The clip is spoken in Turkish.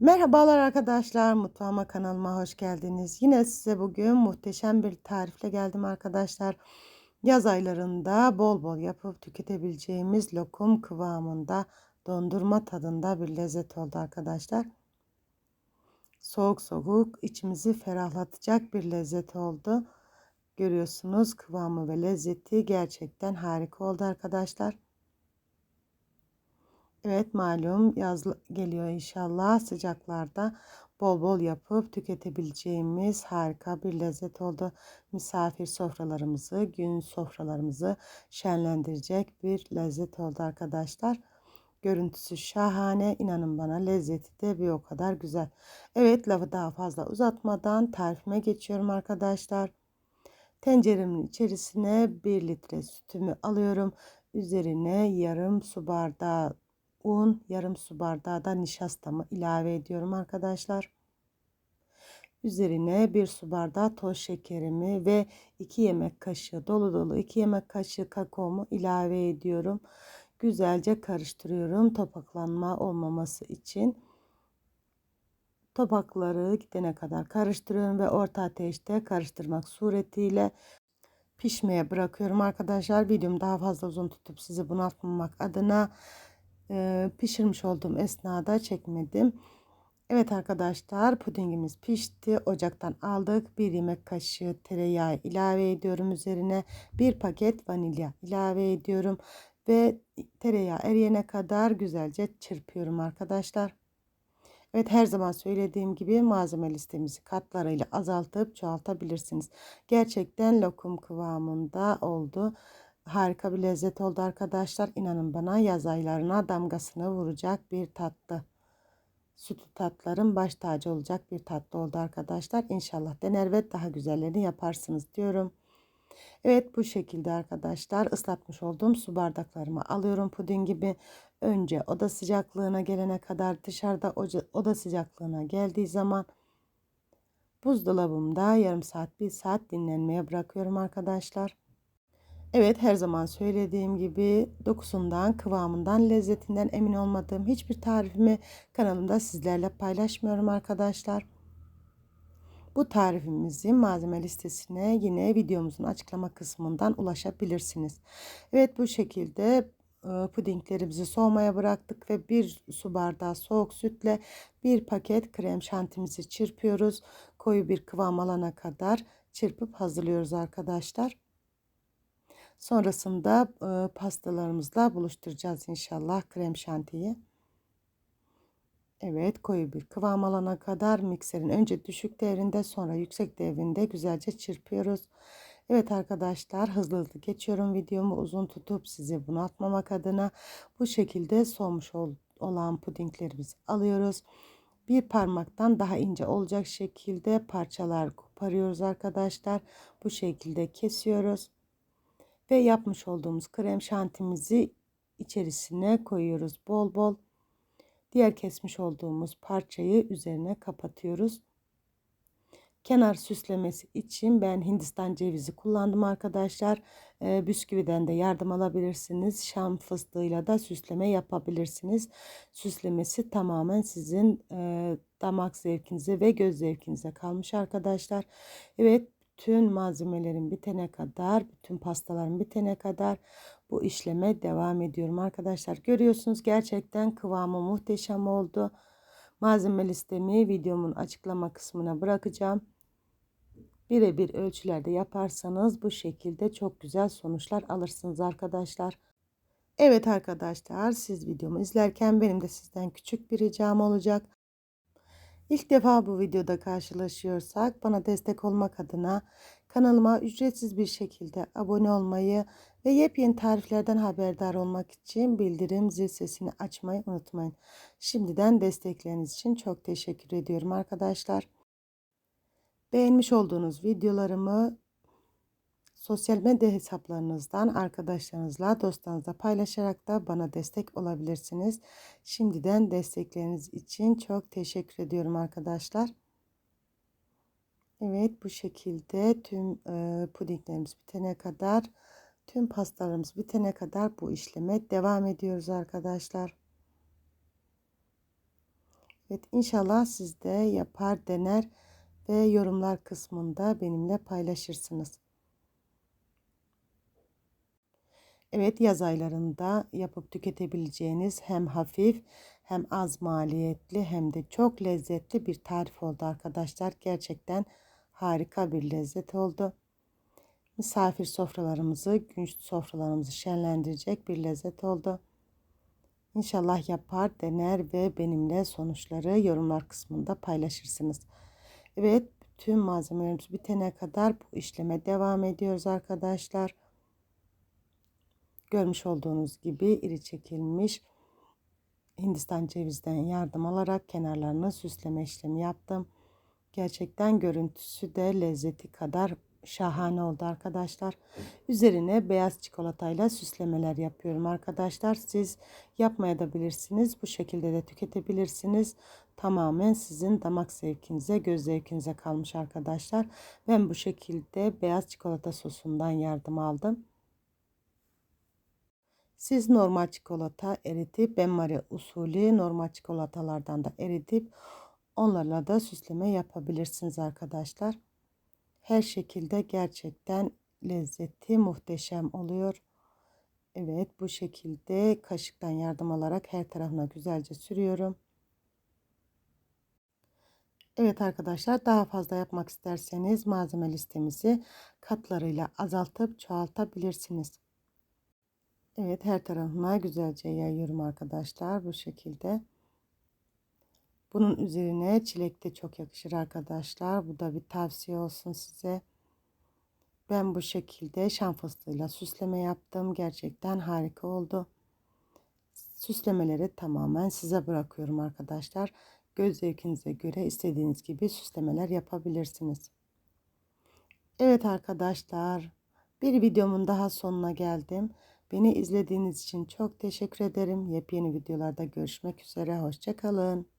Merhabalar arkadaşlar, mutfağıma kanalıma hoş geldiniz. Yine size bugün muhteşem bir tarifle geldim arkadaşlar. Yaz aylarında bol bol yapıp tüketebileceğimiz lokum kıvamında dondurma tadında bir lezzet oldu arkadaşlar. Soğuk soğuk içimizi ferahlatacak bir lezzet oldu. Görüyorsunuz kıvamı ve lezzeti gerçekten harika oldu arkadaşlar. Evet malum yaz geliyor inşallah sıcaklarda bol bol yapıp tüketebileceğimiz harika bir lezzet oldu. Misafir sofralarımızı, gün sofralarımızı şenlendirecek bir lezzet oldu arkadaşlar. Görüntüsü şahane. inanın bana lezzeti de bir o kadar güzel. Evet lafı daha fazla uzatmadan tarifime geçiyorum arkadaşlar. Tenceremin içerisine 1 litre sütümü alıyorum. Üzerine yarım su bardağı un, yarım su bardağı da nişastamı ilave ediyorum arkadaşlar. Üzerine bir su bardağı toz şekerimi ve 2 yemek kaşığı dolu dolu 2 yemek kaşığı kakaomu ilave ediyorum. Güzelce karıştırıyorum topaklanma olmaması için. Topakları gidene kadar karıştırıyorum ve orta ateşte karıştırmak suretiyle pişmeye bırakıyorum arkadaşlar. Videomu daha fazla uzun tutup sizi bunaltmamak adına e, pişirmiş olduğum esnada çekmedim. Evet arkadaşlar pudingimiz pişti. Ocaktan aldık. Bir yemek kaşığı tereyağı ilave ediyorum üzerine. Bir paket vanilya ilave ediyorum. Ve tereyağı eriyene kadar güzelce çırpıyorum arkadaşlar. Evet her zaman söylediğim gibi malzeme listemizi katlarıyla azaltıp çoğaltabilirsiniz. Gerçekten lokum kıvamında oldu harika bir lezzet oldu arkadaşlar. İnanın bana yaz aylarına damgasını vuracak bir tatlı. Sütü tatların baş tacı olacak bir tatlı oldu arkadaşlar. İnşallah dener ve daha güzellerini yaparsınız diyorum. Evet bu şekilde arkadaşlar ıslatmış olduğum su bardaklarımı alıyorum puding gibi. Önce oda sıcaklığına gelene kadar dışarıda oda sıcaklığına geldiği zaman buzdolabımda yarım saat bir saat dinlenmeye bırakıyorum arkadaşlar. Evet her zaman söylediğim gibi dokusundan, kıvamından, lezzetinden emin olmadığım hiçbir tarifimi kanalımda sizlerle paylaşmıyorum arkadaşlar. Bu tarifimizin malzeme listesine yine videomuzun açıklama kısmından ulaşabilirsiniz. Evet bu şekilde e, pudinglerimizi soğumaya bıraktık ve bir su bardağı soğuk sütle bir paket krem şantimizi çırpıyoruz. Koyu bir kıvam alana kadar çırpıp hazırlıyoruz arkadaşlar. Sonrasında e, pastalarımızla buluşturacağız inşallah krem şantiyi. Evet koyu bir kıvam alana kadar mikserin önce düşük devrinde sonra yüksek devrinde güzelce çırpıyoruz. Evet arkadaşlar hızlı hızlı geçiyorum videomu uzun tutup sizi bunaltmamak adına bu şekilde soğumuş ol, olan pudinglerimizi alıyoruz. Bir parmaktan daha ince olacak şekilde parçalar koparıyoruz arkadaşlar. Bu şekilde kesiyoruz ve yapmış olduğumuz krem şantimizi içerisine koyuyoruz bol bol. Diğer kesmiş olduğumuz parçayı üzerine kapatıyoruz. Kenar süslemesi için ben Hindistan cevizi kullandım arkadaşlar. E, bisküviden de yardım alabilirsiniz. Şam fıstığıyla da süsleme yapabilirsiniz. Süslemesi tamamen sizin e, damak zevkinize ve göz zevkinize kalmış arkadaşlar. Evet bütün malzemelerin bitene kadar, bütün pastaların bitene kadar bu işleme devam ediyorum arkadaşlar. Görüyorsunuz gerçekten kıvamı muhteşem oldu. Malzeme listemi videomun açıklama kısmına bırakacağım. Birebir ölçülerde yaparsanız bu şekilde çok güzel sonuçlar alırsınız arkadaşlar. Evet arkadaşlar siz videomu izlerken benim de sizden küçük bir ricam olacak. İlk defa bu videoda karşılaşıyorsak bana destek olmak adına kanalıma ücretsiz bir şekilde abone olmayı ve yepyeni tariflerden haberdar olmak için bildirim zil sesini açmayı unutmayın. Şimdiden destekleriniz için çok teşekkür ediyorum arkadaşlar. Beğenmiş olduğunuz videolarımı Sosyal medya hesaplarınızdan arkadaşlarınızla, dostlarınızla paylaşarak da bana destek olabilirsiniz. Şimdiden destekleriniz için çok teşekkür ediyorum arkadaşlar. Evet bu şekilde tüm e, pudinglerimiz bitene kadar, tüm pastalarımız bitene kadar bu işleme devam ediyoruz arkadaşlar. Evet inşallah siz de yapar dener ve yorumlar kısmında benimle paylaşırsınız. Evet yaz aylarında yapıp tüketebileceğiniz hem hafif hem az maliyetli hem de çok lezzetli bir tarif oldu arkadaşlar. Gerçekten harika bir lezzet oldu. Misafir sofralarımızı, gün sofralarımızı şenlendirecek bir lezzet oldu. İnşallah yapar, dener ve benimle sonuçları yorumlar kısmında paylaşırsınız. Evet, bütün malzemelerimiz bitene kadar bu işleme devam ediyoruz arkadaşlar. Görmüş olduğunuz gibi iri çekilmiş Hindistan cevizden yardım alarak kenarlarını süsleme işlemi yaptım. Gerçekten görüntüsü de lezzeti kadar şahane oldu arkadaşlar. Üzerine beyaz çikolatayla süslemeler yapıyorum arkadaşlar. Siz yapmaya da bilirsiniz. Bu şekilde de tüketebilirsiniz. Tamamen sizin damak zevkinize, göz zevkinize kalmış arkadaşlar. Ben bu şekilde beyaz çikolata sosundan yardım aldım. Siz normal çikolata eritip benmari usulü normal çikolatalardan da eritip onlarla da süsleme yapabilirsiniz arkadaşlar. Her şekilde gerçekten lezzeti muhteşem oluyor. Evet bu şekilde kaşıktan yardım alarak her tarafına güzelce sürüyorum. Evet arkadaşlar daha fazla yapmak isterseniz malzeme listemizi katlarıyla azaltıp çoğaltabilirsiniz. Evet her tarafına güzelce yayıyorum arkadaşlar bu şekilde. Bunun üzerine çilek de çok yakışır arkadaşlar. Bu da bir tavsiye olsun size. Ben bu şekilde şan fıstığıyla süsleme yaptım. Gerçekten harika oldu. Süslemeleri tamamen size bırakıyorum arkadaşlar. Göz zevkinize göre istediğiniz gibi süslemeler yapabilirsiniz. Evet arkadaşlar bir videomun daha sonuna geldim. Beni izlediğiniz için çok teşekkür ederim. Yepyeni videolarda görüşmek üzere. Hoşçakalın.